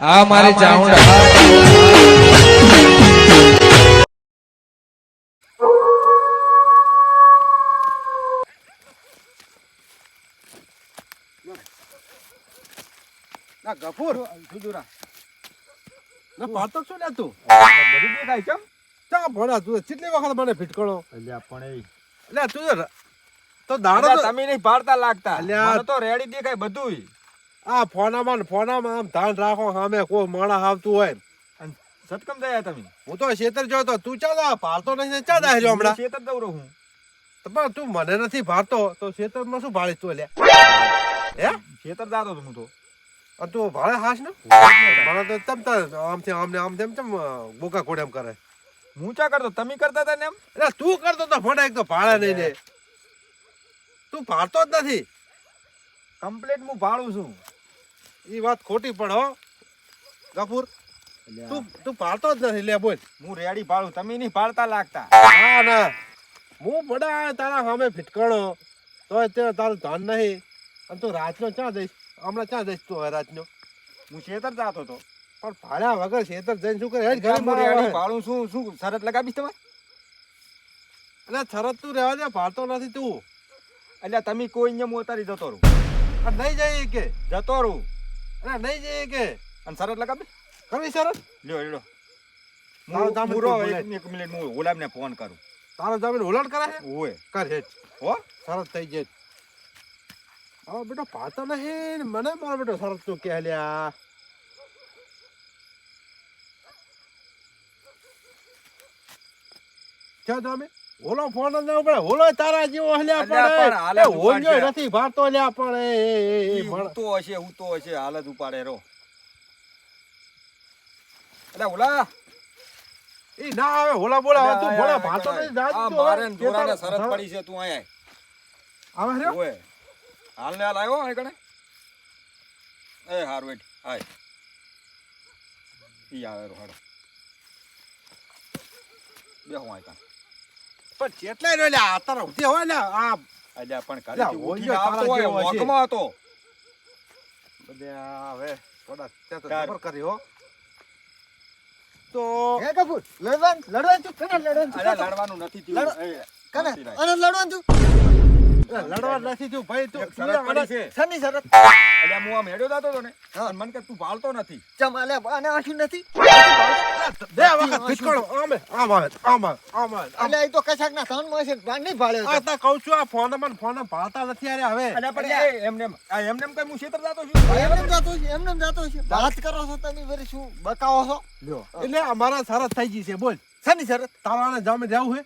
આ મારી ચાઉંડા ના ગફુર. સુજુરા ના પાડતો શું ને તું. બધું દેખાય કેમ ચા ભણા તું કેટલી વખત મને ફીટકણો અલ્યા પણ એ એટલે તું તો તો દાડો અલ્યા, તમે નહીં પાડતા લાગતા. અલ્યા. તો રેડી દેખાય બધુંય. આ ફોનામાં ને ફોનામાં આમ ધ્યાન રાખો સામે કોઈ માણસ આવતું હોય. અને સટકમ જયા તમે? હું તો ખેતર જોતો તું ચાલો આ પાડતો નહીં ચા દાહે જો હમણાં. શેતર દઉં રહું. તો પણ તું મને નથી ભાળતો તો ખેતરમાં શું ભાળીશ તું લે? હે? શેતર જાતો તો હું તો. અને તું ભાળે હાસ ને? મને તો તમ આમથી આમને આમ તેમ તેમ બોકા કોડેમ કરે. હું ચા કરતો? તમે કરતા હતા ને એમ? એટલે તું કરતો તો ફોટા એક તો ભાળે નહીં ને. તું ભાળતો જ નથી. કમ્પ્લેટ હું ભાડું છું. એ વાત ખોટી પણ હો. ગફુર તું તું પાડતો જ નથી લે બોલ. હું રેડી ભાડું તમે નહીં પાડતા લાગતા. ના ના. હું બડા તારા સામે ફિટકણો તો તે તારું ધન નહીં. અને તું રાતનો ચા જઈશ? હમણાં ક્યાં જઈશ તું હવે રાતનો? હું શેતર જાતો તો પણ ભાડ્યા વગર શેતર જઈને શું કરે? હેડ ઘરે હું રેડી શું શું શરત લગાવીશ તમે એટલે શરત તું રહેવા દે પાડતો નથી તું. એટલે તમે કોઈ અહીંયા હું ઉતારી જતો રહું. અને નહીં જઈએ કે? જતો રહું. અને નહીં જઈએ કે? અને શરત લગાવી કરવી શરત લ્યો લ્યો. તારો હું જામીન પૂરો એક મિનિટ હું ગુલામને ફોન કરું. તારો જામીન ઉલટ કરે છે? ઓય. કર હે હો? શરત થઈ જાય હવે બેટો પાતો નહીં મને મારો બેટો શરત તું કે લ્યા. ક્યાં તમે ઓલો ફોન જ પડે ઓલો તારા જેવો હલ્યા પડે. હોંજો નથી ભારતો લ્યા પડે. ભણ. ઉતો હશે ઉતો હશે. હાલ ઉપાડે રો. એટલે ઓલા. એ ના આવે ઓલા બોલા તું ભોળા ભાતો નહીં જા આ મારે દોરાને શરત પડી છે તું આયા આવે રે ઓય. હાલ ને હાલ આવ્યો આ કણે? એ હાર વેટ હાય. ઈ આવે રો હાડો બેહો આય કાન પણ કેટલાય રહ્યો લ્યા, આ તારા ઉઠી હોય ને આ અલ્યા પણ કાલે આવતો હોય વોકમાં હતો. બધે હવે થોડા ત્યાં તો ખબર કરી હો. તો હે કપૂર લડવાન લડવાન તું કને લડવાન તું? અલ્યા લડવાનું નથી થયું. કને. અને લડવાન તું? લડવા નથી થયું ભાઈ તું તું શરત પડી છે. સની શરત? અલ્યા હું આમ હેડ્યો જાતો હતો ને મન કે તું ભાળતો નથી. ચમ આલે આને આશું નથી. વખત ફિટકણો આમે આમ આવે આમ આવે આમ આવે એટલે એ તો કશાક ના ધનમાં છે ભાન નહીં ભાળે આ તા કહું છું આ ફોનમાં ફોન ભાળતા નથી અરે હવે. અલ્યા પણ એમને આ એમને એમ કઈ હું ક્ષેત્ર જાતો છું? એમને જાતો છું એમને જાતો છું. વાત કરો છો તમે વળી શું? બકાવો છો? લ્યો. એટલે અમારા સરસ થઈ ગઈ છે બોલ. સની શરત તારાને જામે રહેવું હે?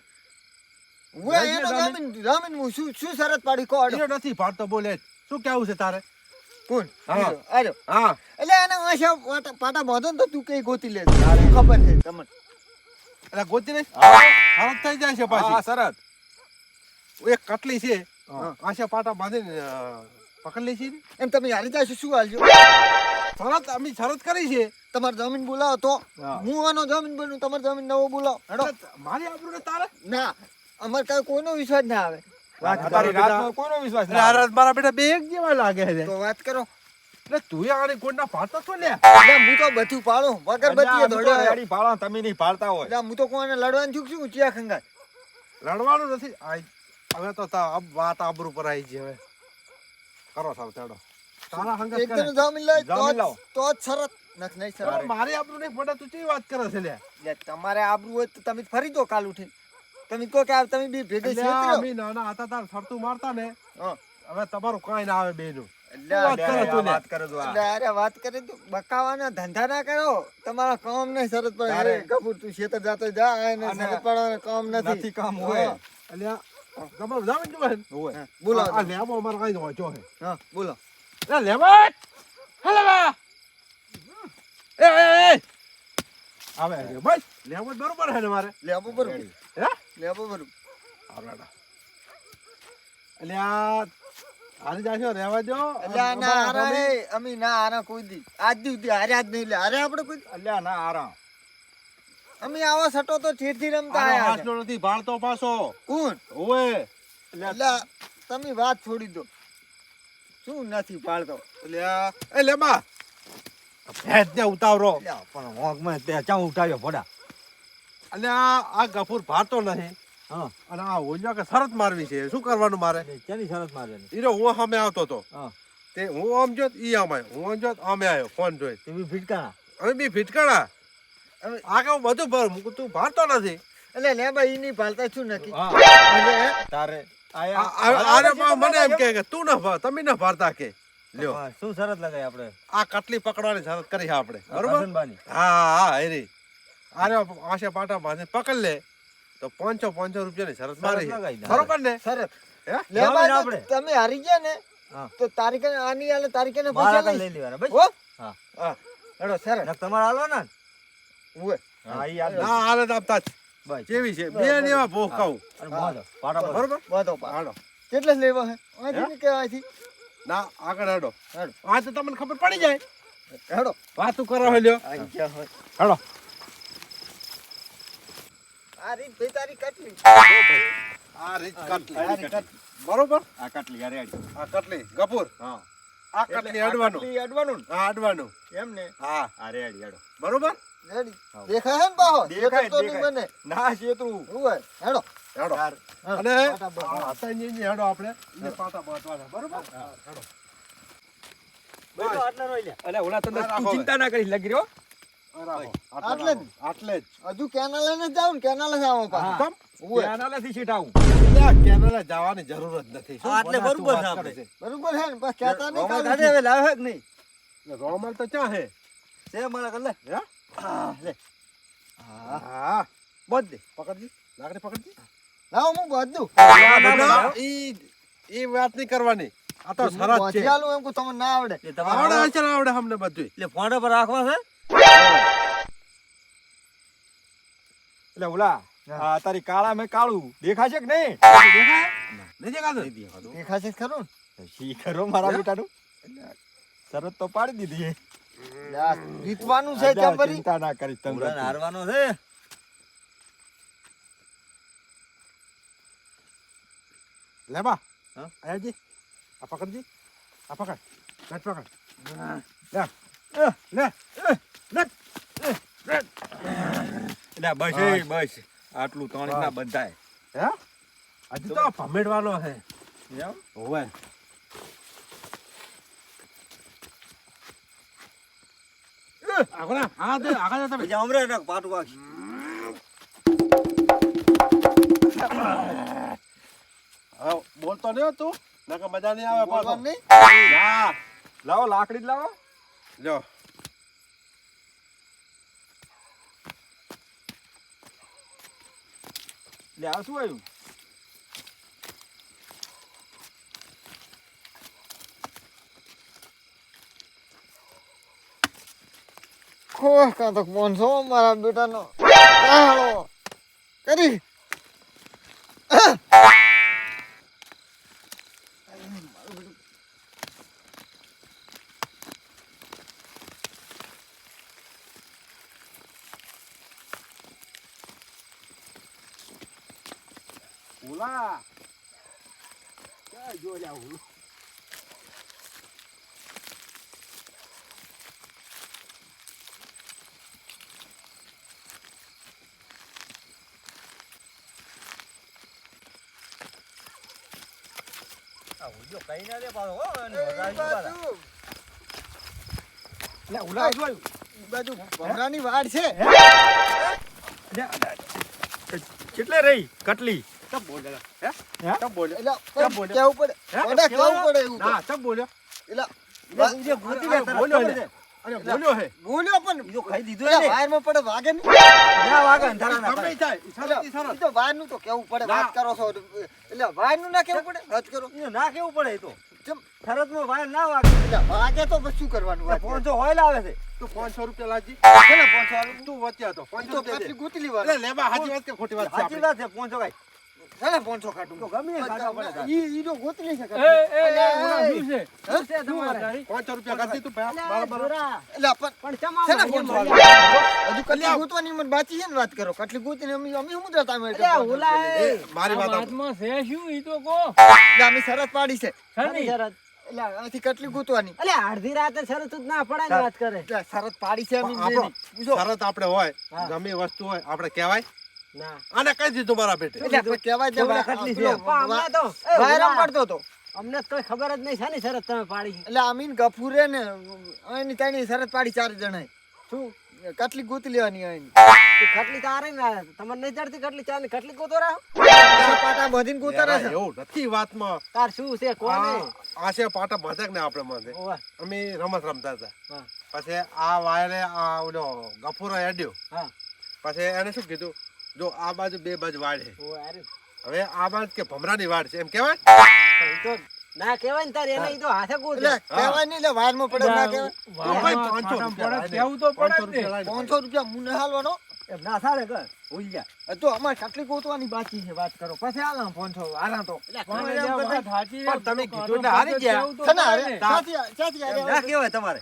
હું એનો જામીન. જામીન જામીન હું શું શું શરત પાડી? કોડ નથી ભાળતો બોલે શું કેવું છે તારે? કોણ હા. હા. એટલે એને આશા પાટા- બાંધો તો તું કઈ ગોતી લે. ખબર છે તમને. એટલે ગોતી લે. સરત થઈ જાય છે હા પાછી શરત એક કટલી છે. આશા પાટા બાંધીને પકડી લે છે એમ તમે હારી જાય શું હાલજો? શરત અમે શરત કરી છે. તમારે જમીન બોલાવો તો. હું. આનો જમીન બનું તમારે જમીન નવો બોલાવો. મારી આપણું તારે? ના અમારે કઈ કોઈનો વિશ્વાસ ના આવે. વાત કરો તારી કોઈનો વિશ્વાસ ના આ રાત મારા બેટા બે એક જેવા લાગે છે. તો વાત કરો. એટલે તું આને કોઈના ભાળતો છો લે એટલે હું તો બધું પાડું. વગર અલ્યા, બતીએ અમે તો દોડ્યો રેડી ભાળો, તમે નહીં ભાળતા હોય. એટલે હું તો કોઈને લડવાનું છું શું? ચિયા ખંગાત. લડવાનું નથી. આ હવે તો તા વાત આબરૂ પર આવી છે હવે. કરો સાવ તેડો. તારા કરે. એકદમ જામીન લે તો જ-. શરત નહીં શરત મારી આબરૂ નહીં પડે તું વાત કરે છે લે તમારે આબરૂ હોય તો તમે ફરી દો કાલ ઉઠી તમે કહો કે તમે બી ભેગા છે અમે નાના હતા તાર ફરતું મારતા ને હવે તમારું કઈ ના આવે બેનું વાત કરે અલ્યા, તું વાત કરે તું આ. એટલે અરે વાત કરી તો બકાવાના ધંધા ના કરો. તમારા કામ નહીં શરત પડે. અરે કપૂર તું શેતર જાતો જા અને શરત પાડવાનું કામ નથી. નથી કામ હોય. હા, આ. લેબો અમારે હોય જો હે. હા બોલો. એ લેવા. એ એ આવે બસ લેવો બરોબર હે ને મારે. લેવો બરોબર. હે લેવો બરોબર આવડાડા એટલે આ જાશો રહેવા દો એટલે ના હારા હે અમે ના હારા કોઈ દી આજ દી સુધી હાર્યા જ નહીં લે હારે આપણે કોઈ? અલ્યા ના આરામ અમે આવો સટો તો ચીરથી રમતા આયા હાથનો નથી ભાળતો પાછો કોણ ઓવે એટલે તમે વાત છોડી દો શું નથી પાડતો આ એ લેબા ભેંસને ઉતાવરો પણ ચાં ઉઠાવ્યો ફોડા અને આ આ ગફુર ભારતો નહીં. હા. અને આ ઓલિયો કે શરત મારવી છે. શું કરવાનું મારે? કેની શરત મારવાની? ઈરો હું સામે આવતો હતો. તે હું આમ જોત ઈ આમ આવ્યો હું આમ જોત આમે આવ્યો ફોન જોઈ. તે બી ફીટકાણા અમે બી ફીટકાણા આ કે બધું ભર મૂકું તું ભારતો નથી. એટલે લે ભાઈ ઈ નહીં છું શું નક્કી? તારે પણ મને એમ કે તું ન ભર તમે ન ભારતા કે. લ્યો. શું શરત લગાઈ આપણે? આ કટલી પકડવાની શરત કરી છે આપણે. બરોબર. હા હા એરી આરે આશે પાટા બાંધે પકડ લે. તો પાંચસો પાંચસો રૂપિયાની શરત મારી બરોબર ને? શરત. લે આપણે. તમે હારી ગયા ને. તો તારીખે આની આલે તારીખે ને પૈસા લઈ લેવાના ભાઈ હા. હા. એડો શરત. તમારે હાલો ને. ઉવે. હા ઈ હાલ ના હાલે આપતા જ બસ. કેવી છે? બે નેવા ભોખ ખાવું પાટા બરોબર? બધો પાડો. હાલો. કેટલે લેવા હે? આથી કે આથી ના આગળ હેડો. હેડો. આ તો તમને ખબર પડી જાય. હેડો. વાતું કરો હેલ્યો. હેડો. આ રીત ભાઈ તારી કટલી. આ રીત કટલી. આ રીત કટલી. બરોબર? આ કટલી હારે હારી. આ કટલી. ગપુર. હા. આ કટલી અડવાનું. કટલી અડવાનું ને? અડવાનું. એમ ને? હા. હારે હારી હાડો. બરોબર? રેડી. દેખાય હે ને પાહો દેખાય, દેખાય તો નહીં દેખાય. બને. ના શેતરું. ઉવે હેડો. હેડો. અને પાટા બાંધો. ની હેડો આપણે. એને પાટા બાંધવાના. બરોબર? હેડો. બેટો આટલા રોઈ લે. અલા, ઓલા તો ના, તું રાખો ચિંતા ના કરી લગી રહ્યો. આટલે જ. આટલે જ. હજુ કેનાલે ને જાવ ને કેનાલે જ આવો પા હા. તમ ઉવે ત્યાં નાલાથી શીટાવું. એટલે આ કેનાલે જવાની જરૂર જ નથી. શું હા, એટલે બધા તું બરોબર વાત છે કરે બરોબર હે ને બસ કહેતા નહીં રોમા હવે લાવે જ નહીં. એટલે તો ક્યાં હે છે મારા કર હે? લે. હા. બંધ દે. પકડજી. લાકડી પકડજી. લાવો હું બધું ના, ના, ના, ઈ ઈ વાત નહીં કરવાની. આ તો સરસ છે. ચાલુ એમ કો તમને ના આવડે. આવડે આવડે અમને બધું એટલે ફોન પર રાખવા છે? એટલે ઓલા આ તારી કાળા મેં કાળું. દેખાશે કે નહીં? નહીં દેખાતું? દેખાશે ખરું શી ખરો મારા બેટાનું? શરત તો પાડી દીધી ને છે કેમ ચિંતા ના કરી તમે હારવાનો છે. લે બા. આયાજી. આ પકડજી. આ પકડ. બેટ પકડ. લે. લે લે. એટલે બસ એ બસ. આટલું ત્રણ ના બંધાય. હે? તો ભમેડવાનો હે? હોવે. આગળ હા દે આગળ તમે. પછી હમરે ને પાટું વાગી બોલતો નહીં તું? નકર મજા નહીં આવે બોલવાનું નહીં? લાવો લાકડી જ લાવો. લ્યો. લે આ શું આવ્યું? ખો કાં તો પોનસો મારા બેટાનો? કરી ઓલા ક્યાં જો લ્યા ઓલું? કઈ ના દે પાછો હો અને એ વગાડી બાજુ લે ઓલા શું આવ્યું એ બાજુ ભમરાની વાડ છે. કેટલે રહી? કટલી. ચમ બોલ્યો હે? હે? ચમ બોલ્યો એટલે કેમ બોલ્યો? કેવું પડે? ઓડા કેવું? પડે એવું ના ચમ બોલ્યો એટલે જે ગોતી લે બોલ્યો ખબર અરે બોલ્યો હે બોલ્યો પણ ઈ ખાઈ દીધું એટલે એને. વાયરમાં પડે વાગે નહીં. ના વાગે અંધારા ના ગમે થાય. થાય. સરસ સરસ ઈ તો વાયરનું તો કેવું પડે. વાત કરો છો. એટલે વાયરનું ના કેવું પડે? વાત કરો. ના કેવું પડે ઈ તો. ચમ. શરતમાં વાયર ના વાગે. એટલે વાગે તો શું કરવાનું ફોન તો હોય લાવે છે. તું પાંચસો રૂપિયા લાજી પાંચસો? તું વચ્ચે હતો પાંચસો તો રૂપિયા એટલે વાળું. લેવા હાજી વાત કે ખોટી વાત સાચી વાત છે પોંચો કાંઈ. તો ગમે એ ખાટવા પડે તારે. ઈ ઈ તો ગૂંથલી છે એ એ એ ઓલા શું છે? શું છે તમારે પાંચસો રૂપિયા કરી દીધું બરાબર. એટલે પણ પણ ચમા છે ને મારી પાંચસો મારી. વાળું? હજુ કટલી ગૂંથવાની મને બાકી છે ને વાત કરો. કટલી ગૂંથીને અમે અમે શું મુદ્રા તમે ઓલા રૂપિયા એ. લઈએ. એ, મારી વાત સાંભળ. છે શું? ઈ તો કહો. એટલે અમે શરત પાડી છે. શેની? એટલે અહીંથી કેટલી ગૂંથવાની અલે અડધી રાતે શરત જ ના પડે ને વાત કરે. શરત પાડી છે અમે શરત આપણે હોય ગમે વસ્તુ હોય આપણે કહેવાય. ના આને કઈ દીધું મારા બેટે. કેટલી અમને તો તો ખબર જ નહીં છે ને શરત તમે પાડી. એટલે અમીન ગફુરે ને અહીંની તેની શરત પાડી ચાર જણાય શું? કેટલી ગૂંથ લેવાની તું ખટલી તારે ને તમને નહીં ચડતી ખટલી ચાલે ખટલી ગોતો રહો પાટા બધીને ગૂંથારે રહે છે. એવું નથી વાતમાં. તાર શું છે કોને? આ આ છે પાટા મજાક ને આપણે મને અમે રમત રમતા હતા. પછી આ વાયરે આ ઓલો ગફુરો હેડ્યો. પછી એને શું કીધું? જો આ બાજુ બે બાજુ વાડ છે. હવે આ બાજુ કે ભમરાની વાડ છે એમ ના કહેવાય ને તારે એને ઈ તો હાથે ગોત એટલે નહીં એટલે વાયરમાં પડે ના કહેવાય. ભાઈ પાંચસો રૂપિયા લાય ને. કેવું તો પડે ને. રૂપિયા લાય ને. પાંચસો રૂપિયા મુને હાલવાનો. એમ ના થાય કર ઉઈ જા. તો અમારે કેટલી ગોતવાની બાકી છે વાત કરો. પછી તો. પણ સાચી પણ છે, તમે કીધું કાઢો હારી ગયા. કેવું તો ને કહેવાય તમારે.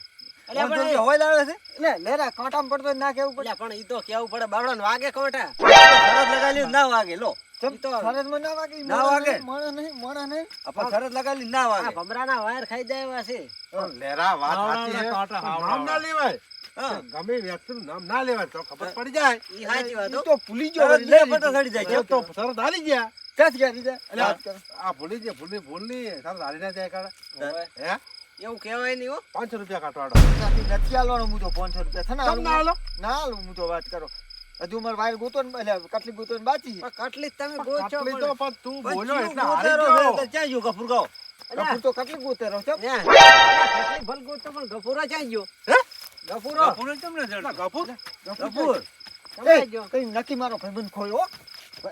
અલ્યા પાંચસો પણ રૂપિયા હોય લાવે છે? એટલે લેરા કાંટામાં પડતો હોય ના કેવું પડે. અલ્યા પણ ઈ તો કેવું પડે? બાવડા ને વાગે કોટા શરત લગાવી ના વાગે લો. ચમ, ઈ તો- શરતમાં ના વાગે ઈ ના મોણા વાગે. નહીં, મોણા નહીં મોણા નહીં. આપણે શરત લગાવી ના આ વાગે. ભમરાના વાયર ખાઈ જાય એવા છે. પણ લેરા વાત સાચી છે. હાવડાના કાંટા, પણ નામ ના લેવાય. હા. ગમે વ્યક્તિનું નામ ના લેવાય તો ખબર પડી જાય. તો ભૂલી ગયો જાય. તો હારી ક્યાં ગયા. આ ભૂલી ગયા ભૂલી ભૂલની શરત હારી ના જાય હે? એવું કહેવાય નહીં હો. પાંચસો રૂપિયા કાઢવાડો નથી હાલવાનો હું તો 500 રૂપિયા છે ને હાલો ના હાલો? હું તો વાત કરો. હજુ મારે વાયર ગોતો ને એટલે કટલી ગોતો ને બાચી. કટલી તમે ગોચો કટલી તો પણ તું બોલો એટલે હારી ક્યાં ગયો કપૂર ગાવ? કપૂર તો કટલી ગોતે રહો છો કટલી ભલ ગોતો પણ ગફુરો ક્યાં ગયો. ગફુરો? કપૂર કેમ ના ના, જડતો? ગફુર? તમે ગયો કઈ નક્કી મારો ભાઈબંધ ખોયો હો.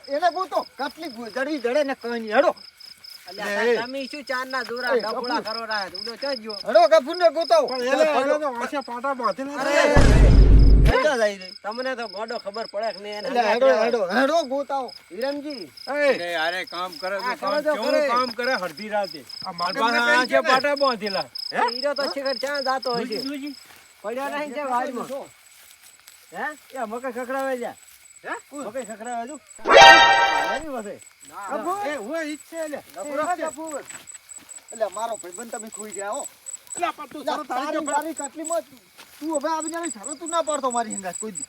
એને ગોતો. કેટલી ગો- જડવી જડે ને કઈ હેડો. તમે શું ચાર ના દોરા કરો ઉડો ક્યાં ગયો? હેડો પાટા જાય? તમને તો ગોડો ખબર પડે કે નહીં એને એટલે હંગાત હેડો રહેવાય. હેડો. હેડો ગોતાઓ વિરમજી એ, અરે, અરે, કામ કરે કામ કરે. કામ રાતે. આ. પાટા બાંધેલા. હીરો તો શિખર ક્યાં જાતો હોય છે? જોજી, જોજી. નહીં છે વાડીમાં? હે? એ મકઈ ખકડાવે જા હે? મકઈ હું. એટલે મારો ભાઈબંધ તમે ખુઈ ગયા હો. તું હવે તું આવી શરતું ના પાડતો મારી હંગાત કોઈ દી.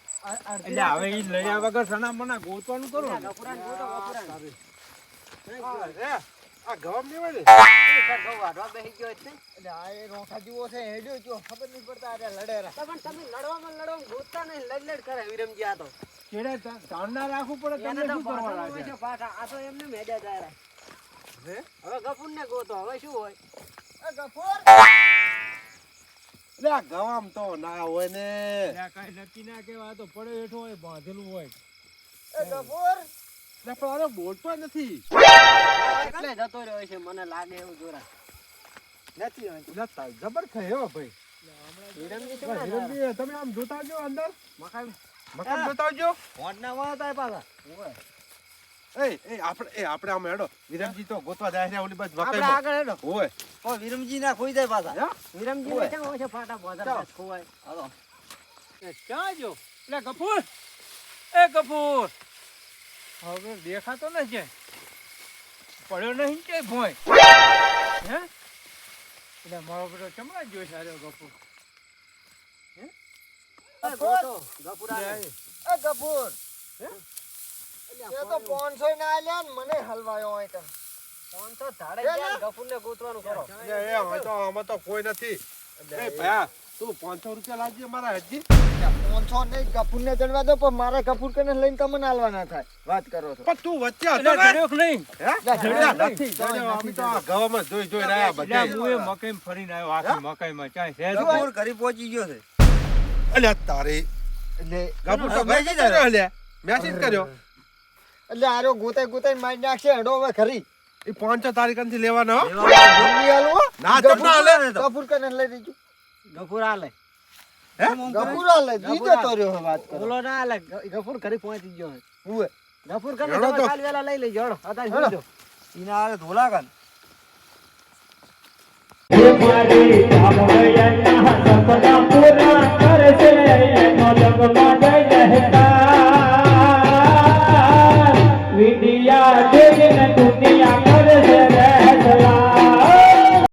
એટલે હવે ઈ લયા વગર સના મના ગોતવાનું કરો આ ગમ લેવાય ને. ઘઉં વાઢવા બેસી ગયો એટલે આ એ રોંખા જેવો છે હેડ્યો જો ખબર નહીં પડતા આ લડેરા. પણ તમે લડવામાં લડવામાં ગોતતા નહીં લડ લડ કરે વિરમજી આ તો. ચેડે તા- રાખવું પડે એને શું કરવા પાછળ રાખે? હોય છે પાછા. આ તો એમને મેડ્યા જાય હે? હવે ગફુરને ગોતો હવે શું હોય? એ ગફોર! ગવામ તો ના હોય ને. એટલે આ નક્કી ના કેવા તો પડે હેઠો હોય બાંધેલું હોય. એ ગફોર! પણ બોલતો નથી. એટલે જતો રહ્યો છે મને લાગે એવું જોરા. નથી જતા જબર ભાઈ. ભાઈ, ના થાય? હિરણજી, તમે આમ જોતા જો અંદર? મકાન મકાન જોતા જો ફોનના વાળા થાય પાછા એ એ આપણે એ આપણે આમ હેડો. વિરમજી તો ગોતવા જાય છે ઓલી બાજુ આપણે આગળ હેડો. હોય પણ વિરમજી ના ખોઈ જાય પાછા. વિરમજી ને ક્યાં હોય ફાટા બોધા ખોવાય? હાલો એ ક્યાં જો એટલે કપૂર એ કપૂર હવે દેખાતો નથી પડ્યો નહીં કે ભોય? હે? એટલે મારો બેટો ચમડા જોઈ સારો ગપુ. એ ગોતો એ ગફોર એ તો પાંચસો ના આલ્યા ને મને હલવાયો હોય તો. ધાડે લે, ગયા ગફુરને ગોતવાનું કરો. એ તો આમાં તો કોઈ નથી. એ ભયા તું પાંચસો રૂપિયા લાવજે મારા હજી પાંચસો નહીં કપૂર ને ચડવા દો પણ મારે કપૂર કને લઈને તમને હાલવાના થાય. વાત કરો છો. પણ તું વચ્ચે હતો ને? જડ્યો કે નહીં. હે? જડ્યો જડ્યો નથી. અમે તો ગવામાં જોઈ જોઈ રહ્યા એટલે હું એ મકાઈમાં ફરીને આવ્યો આખી મકાઈમાં ચાય છે કપૂર ઘરે પહોંચી ગયો છે. અલ્યા તારી. એટલે ગપુ તો મેસેજ મેસેજ કર્યો અલ્યા મેસેજ કર્યો? એટલે આરો ગોતાઈ ગોતાઈ મારી નાખશે હેડો હવે ખરી. એ પાંચસો તારીખથી લેવાનો. ના કપૂર કને લઈ દેજો. ગફુર આલે. ગફુર આલે દીધો તો રહ્યો વાત કરો બોલો ના આલે. ગફુર ઘરે પહોંચી ગયો હુએ ગફુર ઘરે તો. કાલ વેલા લઈ લઈ જડો અતા જોજો. ઇના આલે ધોલા કાન મારી કામ હોય સપના પૂરા કરશે મલક માટે